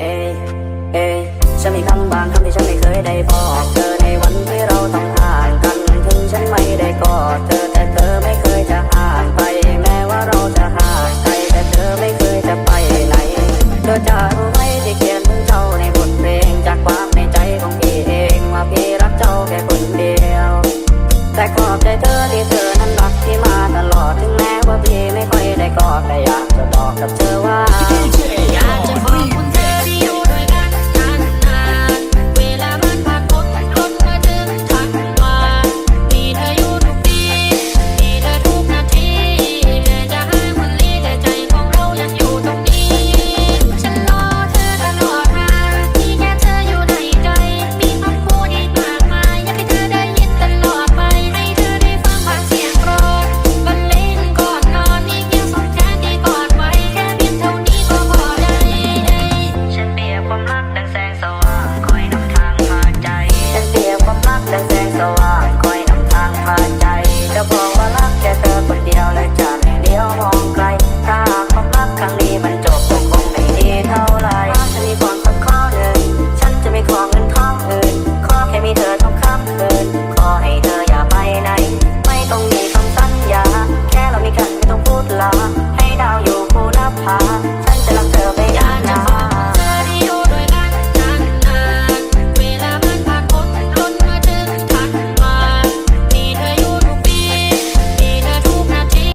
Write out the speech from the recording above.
เอ้เอ้ฉันมีคำบางคำที่ฉันไม่เคยได้บอกเธอในวันที่เราต้องห่างกันถึงฉันไม่ได้กอดเธอแต่เธอไม่เคยจะห่างไป แม้ว่าเราจะห่างไกลแต่เธอไม่เคยจะไปไหน เธอจะรู้ไหมที่เขียนเจ้าในบทเพลงจากความในใจของพี่เองว่าพี่รักเจ้าแค่คนเดียว แต่ขอบใจเธอที่เธอนั้นรักที่มาตลอดถึงแม้ว่าพี่ไม่ค่อยได้กอดแต่อยากจะบอกกับเธอว่า